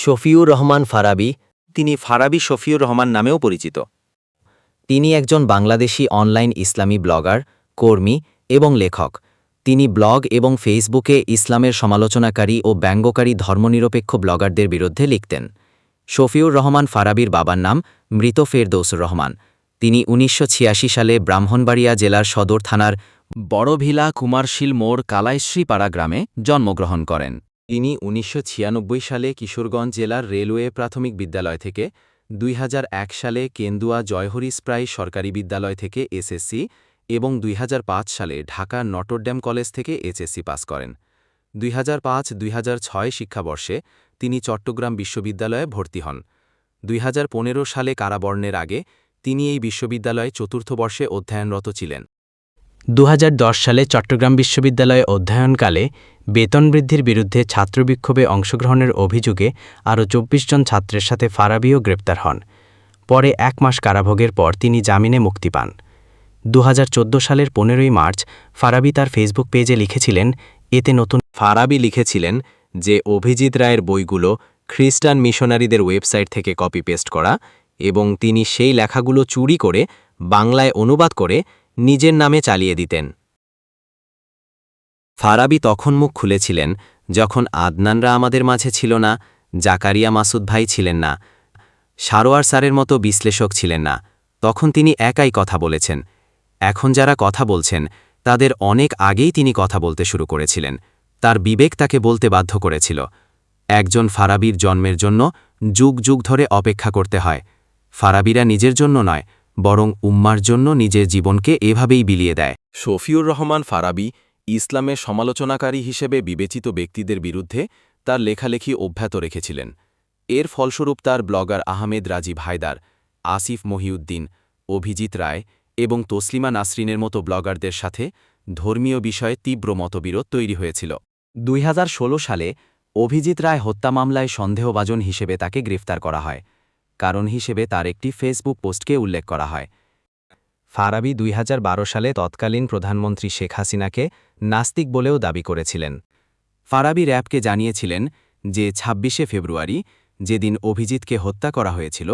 শফিউর রহমান ফারাবি। তিনি ফারাবি শফিউর রহমান নামেও পরিচিত। তিনি একজন বাংলাদেশি অনলাইন ইসলামী ব্লগার কর্মী এবং লেখক। তিনি ব্লগ এবং ফেসবুকে ইসলামের সমালোচনাকারী ও ব্যঙ্গকারী ধর্মনিরপেক্ষ ব্লগারদের বিরুদ্ধে লিখতেন। শফিউর রহমান ফারাবির বাবার নাম মৃত ফেরদৌসুর রহমান। তিনি উনিশশো ছিয়াশি সালে ব্রাহ্মণবাড়িয়া জেলার সদর থানার বড়ভিলা কুমারশীল মোড় কালাইশ্রীপাড়া গ্রামে জন্মগ্রহণ করেন। তিনি উনিশশো সালে কিশোরগঞ্জ জেলার রেলওয়ে প্রাথমিক বিদ্যালয় থেকে, দুই হাজার এক সালে কেন্দুয়া জয়হরিস প্রায় সরকারি বিদ্যালয় থেকে এসএসসি এবং দুই হাজার পাঁচ সালে ঢাকা নটরড্যাম কলেজ থেকে এইচএসসি পাস করেন। দুই হাজার পাঁচ শিক্ষাবর্ষে তিনি চট্টগ্রাম বিশ্ববিদ্যালয়ে ভর্তি হন। দুই হাজার পনেরো সালে কারাবর্ণের আগে তিনি এই বিশ্ববিদ্যালয়ে চতুর্থ বর্ষে অধ্যয়নরত ছিলেন। দু হাজার দশ সালে চট্টগ্রাম বিশ্ববিদ্যালয়ে অধ্যয়নকালে বেতন বৃদ্ধির বিরুদ্ধে ছাত্রবিক্ষোভে অংশগ্রহণের অভিযোগে আরও চব্বিশ জন ছাত্রের সাথে ফারাবিও গ্রেপ্তার হন। পরে এক মাস কারাভোগের পর তিনি জামিনে মুক্তি পান। দু হাজার চোদ্দ সালের পনেরোই মার্চ ফারাবি তার ফেসবুক পেজে লিখেছিলেন, এতে নতুন ফারাবি লিখেছিলেন যে অভিজিৎ রায়ের বইগুলো খ্রিস্টান মিশনারিদের ওয়েবসাইট থেকে কপি পেস্ট করা এবং তিনি সেই লেখাগুলো চুরি করে বাংলায় অনুবাদ করে নিজের নামে চালিয়ে দিতেন। ফারাবি তখন মুখ খুলেছিলেন, যখন আদনানরা আমাদের মাঝে ছিল না, জাকারিয়া মাসুদ ভাই ছিলেন না, সারোয়ার স্যারের মতো বিশ্লেষক ছিলেন না, তখন তিনি একাই কথা বলেছেন। এখন যারা কথা বলছেন, তাদের অনেক আগেই তিনি কথা বলতে শুরু করেছিলেন, তার বিবেক তাকে বলতে বাধ্য করেছিল। একজন ফারাবির জন্মের জন্য যুগ যুগ ধরে অপেক্ষা করতে হয়, ফারাবিরা নিজের জন্য নয়, বরং উম্মার জন্য নিজের জীবনকে এভাবেই বিলিয়ে দেয়। শফিউর রহমান ফারাবি ইসলামের সমালোচনাকারী হিসেবে বিবেচিত ব্যক্তিদের বিরুদ্ধে তার লেখালেখি অব্যাহত রেখেছিলেন। এর ফলস্বরূপ তার ব্লগার আহমেদ রাজীব হায়দার, আসিফ মহিউদ্দিন, অভিজিৎ রায় এবং তসলিমা নাসরিনের মতো ব্লগারদের সাথে ধর্মীয় বিষয়ে তীব্র মতবিরোধ তৈরি হয়েছিল। দুই হাজার ষোলো সালে অভিজিৎ রায় হত্যা মামলায় সন্দেহভাজন হিসেবে তাকে গ্রেফতার করা হয়। কারণ হিসেবে তার একটি ফেসবুক পোস্টকে উল্লেখ করা হয়। ফারাবি দুই হাজার বারো সালে তৎকালীন প্রধানমন্ত্রী শেখ হাসিনাকে নাস্তিক বলেও দাবি করেছিলেন। ফারাবি র্যাবকে জানিয়েছিলেন যে ২৬শে ফেব্রুয়ারি যেদিন অভিজিৎকে হত্যা করা হয়েছিল,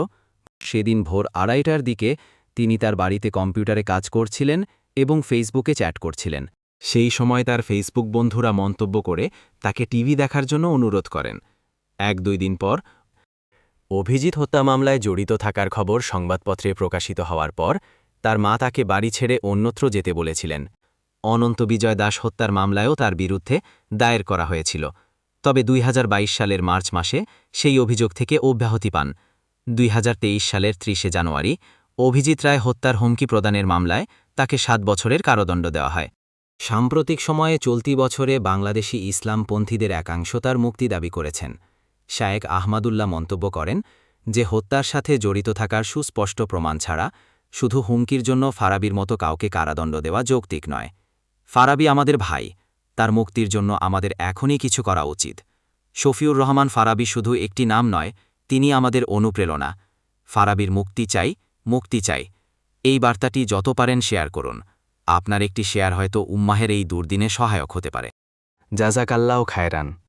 সেদিন ভোর আড়াইটার দিকে তিনি তার বাড়িতে কম্পিউটারে কাজ করছিলেন এবং ফেসবুকে চ্যাট করছিলেন। সেই সময় তার ফেসবুক বন্ধুরা মন্তব্য করে তাকে টিভি দেখার জন্য অনুরোধ করেন। এক দুই দিন পর অভিজিৎ হত্যা মামলায় জড়িত থাকার খবর সংবাদপত্রে প্রকাশিত হওয়ার পর তার মা তাকে বাড়ি ছেড়ে অন্যত্র যেতে বলেছিলেন। অনন্ত বিজয় দাস হত্যার মামলায়ও তার বিরুদ্ধে দায়ের করা হয়েছিল। তবে দুই হাজার বাইশ সালের মার্চ মাসে সেই অভিযোগ থেকে অব্যাহতি পান। দুই হাজার তেইশ সালের ত্রিশে জানুয়ারি অভিজিৎ রায় হত্যার হুমকি প্রদানের মামলায় তাকে সাত বছরের কারাদণ্ড দেওয়া হয়। সাম্প্রতিক সময়ে চলতি বছরে বাংলাদেশি ইসলামপন্থীদের একাংশ তার মুক্তি দাবি করেছেন। শায়েক আহমাদুল্লাহ মন্তব্য করেন যে হত্যার সাথে জড়িত থাকার সুস্পষ্ট প্রমাণ ছাড়া শুধু হুমকির জন্য ফারাবির মতো কাউকে কারাদণ্ড দেওয়া যৌক্তিক নয়। ফারাবি আমাদের ভাই, তার মুক্তির জন্য আমাদের এখনই কিছু করা উচিত। শফিউর রহমান ফারাবি শুধু একটি নাম নয়, তিনি আমাদের অনুপ্রেরণা। ফারাবির মুক্তি চাই মুক্তি চাই। এই বার্তাটি যত পারেন শেয়ার করুন। আপনার একটি শেয়ার হয়তো উম্মাহের এই দুর্দিনে সহায়ক হতে পারে। জাজাকাল্লাও খায়রান।